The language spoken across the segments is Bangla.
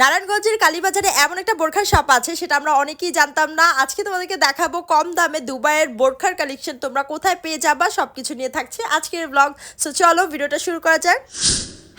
নারায়ণগঞ্জের কালীবাজারে এমন একটা বোরখার শপ আছে, সেটা আমরা অনেকেই জানতাম না। আজকে তোমাদেরকে দেখাবো কম দামে দুবাইয়ের বোরখার কালেকশন। তোমরা কোথায় পেয়ে যাবা, সবকিছু নিয়ে থাকছে আজকের ব্লগ সো চলো, ভিডিওটা শুরু করা যাক।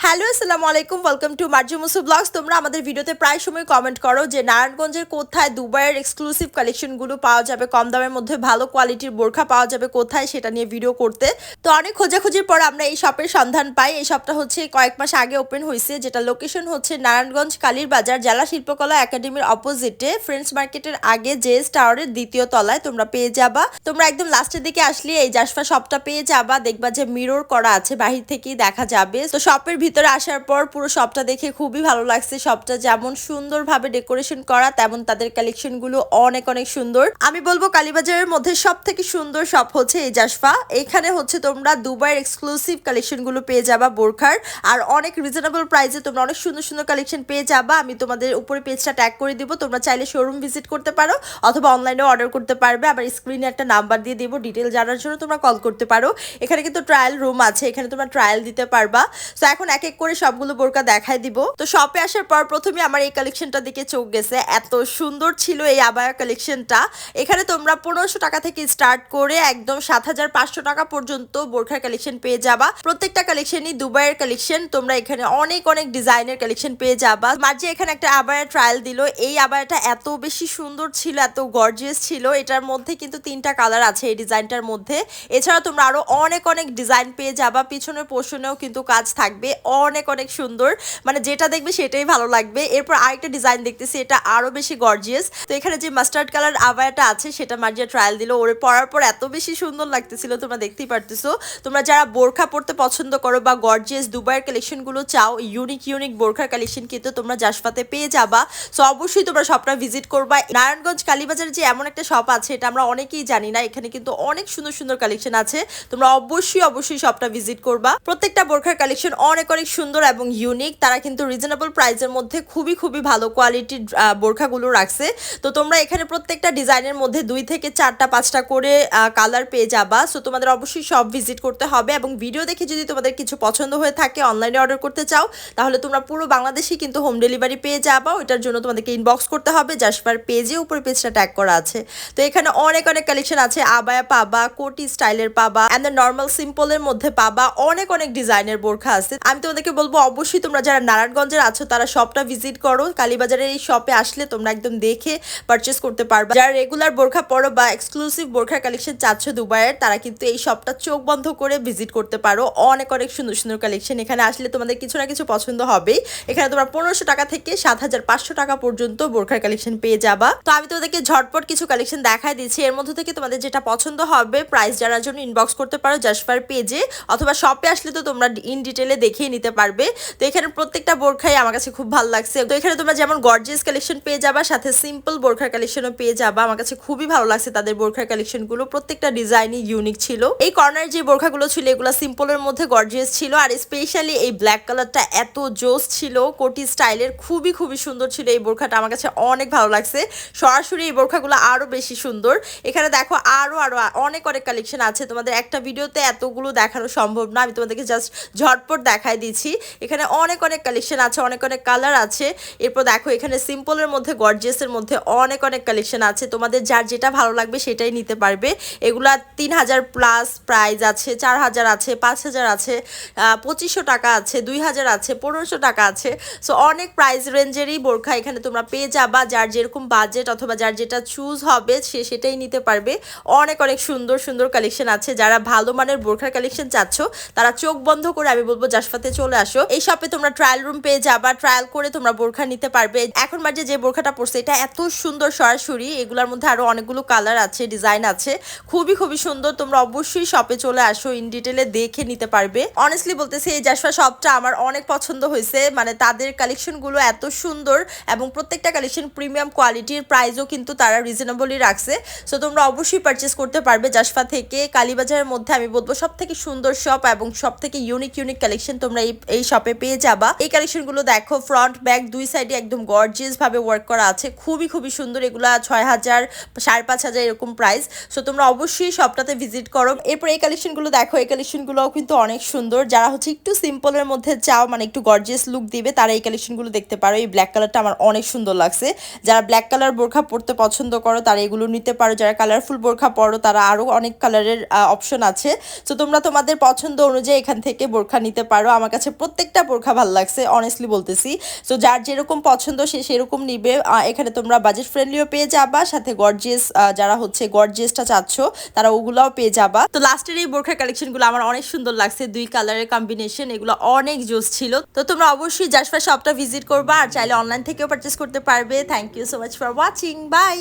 হ্যালো, আসসালামু আলাইকুম ওয়েলকাম টু মার্জু মুসু ব্লগস তোমরা আমাদের ভিডিওতে প্রায় সময় কমেন্ট করো যে নারায়ণগঞ্জের কোথায় দুবাইয়ের এক্সক্লুসিভ কালেকশনগুলো পাওয়া যাবে, কম দামের মধ্যে ভালো কোয়ালিটির বোরখা পাওয়া যাবে, কোথায় সেটা নিয়ে ভিডিও করতে। তো অনেক খোঁজাখুঁজির পর আমরা এই শপের সন্ধান পাই। এই শপটা হচ্ছে কয়েক মাস আগে ওপেন হয়েছে যেটা লোকেশন হচ্ছে নারায়ণগঞ্জ কালীর বাজার জেলা শিল্পকলা একাডেমির অপোজিটে ফ্রেন্ডস মার্কেটের আগে জেস টাওয়ারের দ্বিতীয় তলায় তোমরা পেয়ে যাবা। তোমরা একদম লাস্টের দিকে আসলে এই জাসফা শপটা পেয়ে যাবা। দেখবা যে মিরর করা আছে, বাহির থেকেই দেখা যাবে। তো শপের ভিতরে আসার পর পুরো শপটা দেখে খুবই ভালো লাগছে। শপটা যেমন সুন্দরভাবে ডেকোরেশন করা, তেমন তাদের কালেকশনগুলো অনেক অনেক সুন্দর। আমি বলব কালীবাজারের মধ্যে সব থেকে সুন্দর শপ হচ্ছে এই জাসফা এখানে হচ্ছে তোমরা দুবাইয়ের এক্সক্লুসিভ কালেকশনগুলো পেয়ে যাবা বোরখার। আর অনেক রিজনেবল প্রাইসে তোমরা অনেক সুন্দর সুন্দর কালেকশন পেয়ে যাবা। আমি তোমাদের উপরে পেজটা ট্যাগ করে দিব। তোমরা চাইলে শোরুম ভিজিট করতে পারো অথবা অনলাইনে অর্ডার করতে পারবে। আবার স্ক্রিনে একটা নাম্বার দিয়ে দিব ডিটেল জানার জন্য তোমরা কল করতে পারো। এখানে কিন্তু ট্রায়াল রুম আছে, এখানে তোমরা ট্রায়াল দিতে পারবা। তো এখন এক এক করে সবগুলো বোরকা দেখাই দিব। তো শপে আসার পর প্রথমে আমার এই কালেকশনটা দিকে চোখ গেছে। এত সুন্দর ছিল এই আবায়া কালেকশনটা এখানে তোমরা পনেরোশো টাকা থেকে স্টার্ট করে একদম সাত হাজার পাঁচশো টাকা পর্যন্ত বোরখার কালেকশন পেয়ে যাবা। প্রত্যেকটা কালেকশনই দুবাইয়ের কালেকশন তোমরা এখানে অনেক অনেক ডিজাইনের কালেকশন পেয়ে যাবা। মাঝে এখানে একটা আবায়া ট্রায়াল দিল। এই আবায়াটা এত বেশি সুন্দর ছিল, এত গর্জিয়াস ছিল। এটার মধ্যে কিন্তু তিনটা কালার আছে এই ডিজাইনটার মধ্যে। এছাড়া তোমরা আরও অনেক অনেক ডিজাইন পেয়ে যাবা। পিছনের পোর্শনেও কিন্তু কাজ থাকবে। অনেক অনেক সুন্দর। মানে যেটা দেখবে সেটাই ভালো লাগবে। এরপর আরেকটা ডিজাইন দেখতেছি, এটা আরও বেশি গর্জিয়াস তো এখানে যে মাস্টার্ড কালার আবায়াটা আছে, সেটা মার্জিয়া ট্রায়াল দিল। ওরে পরার পর এত বেশি সুন্দর লাগতেছিল, তোমরা দেখতেই পারতেছো। তোমরা যারা বোরখা পড়তে পছন্দ করো বা গর্জিয়াস দুবাইয়ের কালেকশনগুলো চাও ইউনিক ইউনিক বোরখার কালেকশন কিন্তু তোমরা জাসপাতে পেয়ে যাবা। সো অবশ্যই তোমরা শপটা ভিজিট করবা। নারায়ণগঞ্জ কালীবাজারে যে এমন একটা শপ আছে, এটা আমরা অনেকেই জানি না। এখানে কিন্তু অনেক সুন্দর সুন্দর কালেকশন আছে। তোমরা অবশ্যই অবশ্যই শপটা ভিজিট করবা। প্রত্যেকটা বোরখার কালেকশন অনেক অনেক সুন্দর এবং ইউনিক তারা কিন্তু রিজনেবল প্রাইসের মধ্যে খুবই খুবই ভালো কোয়ালিটির বোরখাগুলো রাখছে। তো তোমরা এখানে প্রত্যেকটা ডিজাইনের মধ্যে দুই থেকে চারটা, পাঁচটা করে কালার পেয়ে যাবা। সো তোমাদের অবশ্যই সব ভিজিট করতে হবে এবং ভিডিও দেখে যদি তোমাদের কিছু পছন্দ হয়ে থাকে অনলাইনে অর্ডার করতে চাও, তাহলে তোমরা পুরো বাংলাদেশেই কিন্তু হোম ডেলিভারি পেয়ে যাবা। ওইটার জন্য তোমাদেরকে ইনবক্স করতে হবে। জাসপার পেজে উপরে পেজটা ট্যাগ করা আছে। তো এখানে অনেক অনেক কালেকশন আছে। আবায়া পাবা, কোটি স্টাইলের পাবা অ্যান্ড নর্মাল সিম্পলের মধ্যে পাবা। অনেক অনেক ডিজাইনের বোরখা আছে। আমি তোমাদেরকে বলব, অবশ্যই তোমরা যারা নারায়ণগঞ্জের আছো, তারা শপটা ভিজিট করো। কালীবাজারের এই শপে আসলে তোমরা একদম দেখে পারচেস করতে পারবে। যারা রেগুলার বোরখা পরো বা এক্সক্লুসিভ বোরখার কালেকশন চাচ্ছ দুবাইয়ের, তারা কিন্তু এই শপটা চোখ বন্ধ করে ভিজিট করতে পারো। অনেক অনেক সুন্দর সুন্দর কালেকশন এখানে আসলে তোমাদের কিছু না কিছু পছন্দ হবেই। এখানে তোমরা পনেরোশো টাকা থেকে সাত হাজার পাঁচশো টাকা পর্যন্ত বোরখার কালেকশন পেয়ে যাবা। তো আমি তোমাদেরকে ঝটপট কিছু কালেকশন দেখাই দিচ্ছি। এর মধ্যে থেকে তোমাদের যেটা পছন্দ হবে প্রাইস জানার জন্য ইনবক্স করতে পারো জাসফার পেজে অথবা শপে আসলে তো তোমরা ইন ডিটেলে দেখিয়ে নিতে পারবে। তো এখানে প্রত্যেকটা বোরখাই আমার কাছে খুব ভালো লাগছে। তো এখানে তোমরা যেমন গর্জিয়াস কালেকশন পেয়ে যাবা, সাথে সিম্পল বোরখার কালেকশনও পেয়ে যাবা। আমার কাছে খুবই ভালো লাগছে তাদের বোরখার কালেকশনগুলো প্রত্যেকটা ডিজাইনই ইউনিক ছিল। এই কর্নার যে বোরখাগুলো ছিল, এগুলো সিম্পলের মধ্যে গর্জিয়াস ছিল। আর স্পেশালি এই ব্ল্যাক কালারটা এত জোস ছিল, কোটি স্টাইলের, খুবই খুবই সুন্দর ছিল এই বোরখাটা। আমার কাছে অনেক ভালো লাগছে। সরাসরি এই বোরখাগুলো আরও বেশি সুন্দর। এখানে দেখো আরও আরও অনেক অনেক কালেকশন আছে। তোমাদের একটা ভিডিওতে এতগুলো দেখানো সম্ভব না। আমি তোমাদেরকে জাস্ট ঝটপট দেখাই দিচ্ছি। এখানে অনেক অনেক কালেকশন আছে, অনেক অনেক কালার আছে। এরপর দেখো, এখানে সিম্পলের মধ্যে গর্জিয়াসের মধ্যে অনেক অনেক কালেকশন আছে। তোমাদের যার যেটা ভালো লাগবে সেটাই নিতে পারবে। এগুলা তিন হাজার প্লাস প্রাইস আছে, চার হাজার আছে, পাঁচ হাজার আছে পঁচিশশো টাকা আছে, দুই হাজার আছে, পনেরোশো টাকা আছে। সো অনেক প্রাইস রেঞ্জেরই বোরখা এখানে তোমরা পেয়ে যাবা। যার যেরকম বাজেট অথবা যার যেটা চুজ হবে, সে সেটাই নিতে পারবে। অনেক অনেক সুন্দর সুন্দর কালেকশন আছে। যারা ভালো মানের বোরখার কালেকশন চাচ্ছ, তারা চোখ বন্ধ করে আমি বলব জাসফাতে চলে আসো। এই শপে তোমরা ট্রায়াল রুম পেয়ে যাবা ট্রায়াল করে তোমরা বোরখা নিতে পারবে। এখন মাঝে যে বোরখাটা পড়ছে এটা এত সুন্দর সরাসরি, এগুলোর মধ্যে আরও অনেকগুলো কালার আছে ডিজাইন আছে। খুবই খুবই সুন্দর, তোমরা অবশ্যই শপে চলে আসো ইন ডিটেলে দেখে নিতে পারবে। অনেস্টলি বলতেছি, এই জাসফা শপটা আমার অনেক পছন্দ হয়েছে। মানে তাদের কালেকশনগুলো এত সুন্দর এবং প্রত্যেকটা কালেকশন প্রিমিয়াম কোয়ালিটির প্রাইসও কিন্তু তারা রিজনেবলই রাখছে। সো তোমরা অবশ্যই পারচেস করতে পারবে জাসফা থেকে। কালীবাজারের মধ্যে আমি বলব সব থেকে সুন্দর শপ এবং সব থেকে ইউনিক ইউনিক কালেকশন তোমরা এই এই শপে পেয়ে যাবা। এই কালেকশনগুলো দেখো ফ্রন্ট ব্যাক দুই সাইডে একদম গর্জিয়াস ভাবে ওয়ার্ক করা আছে। খুবই খুবই সুন্দর। এগুলা ছয় হাজার, সাড়ে পাঁচ হাজার এরকম প্রাইস সো তোমরা অবশ্যই শপটাতে ভিজিট করো। এরপর এই কালেকশনগুলো দেখো, এই কালেকশন গুলোও কিন্তু অনেক সুন্দর। যারা হচ্ছে একটু সিম্পলের মধ্যে চাও মানে একটু গর্জিয়াস লুক দিবে, তারা এই কালেকশনগুলো দেখতে পারো। এই ব্ল্যাক কালারটা আমার অনেক সুন্দর লাগছে। যারা ব্ল্যাক কালার বোরখা পরতে পছন্দ করো, তারা এগুলো নিতে পারো। যারা কালারফুল বোরখা পরো, তারা আরও অনেক কালারের অপশন আছে। তো তোমরা তোমাদের পছন্দ অনুযায়ী এখান থেকে বোরখা নিতে পারো। আমার কাছে প্রত্যেকটা বোরখা ভালো লাগছে অনেস্টলি বলতেছি। তো যার যেরকম পছন্দ, সে সেরকম নিবে। এখানে তোমরা বাজেট ফ্রেন্ডলিও পেয়ে যাবা, সাথে গর্জিয়াস যারা হচ্ছে গর্জিয়াসটা চাচ্ছ, তারা ওগুলাও পেয়ে যাবা। তো লাস্টের এই বোরখার কালেকশনগুলো আমার অনেক সুন্দর লাগছে, দুই কালারের কম্বিনেশন এগুলো অনেক জোস ছিল। তো তোমরা অবশ্যই জাসফা শপটা ভিজিট করবা, আর চাইলে অনলাইন থেকেও পারচেস করতে পারবে। Thank you so much for watching bye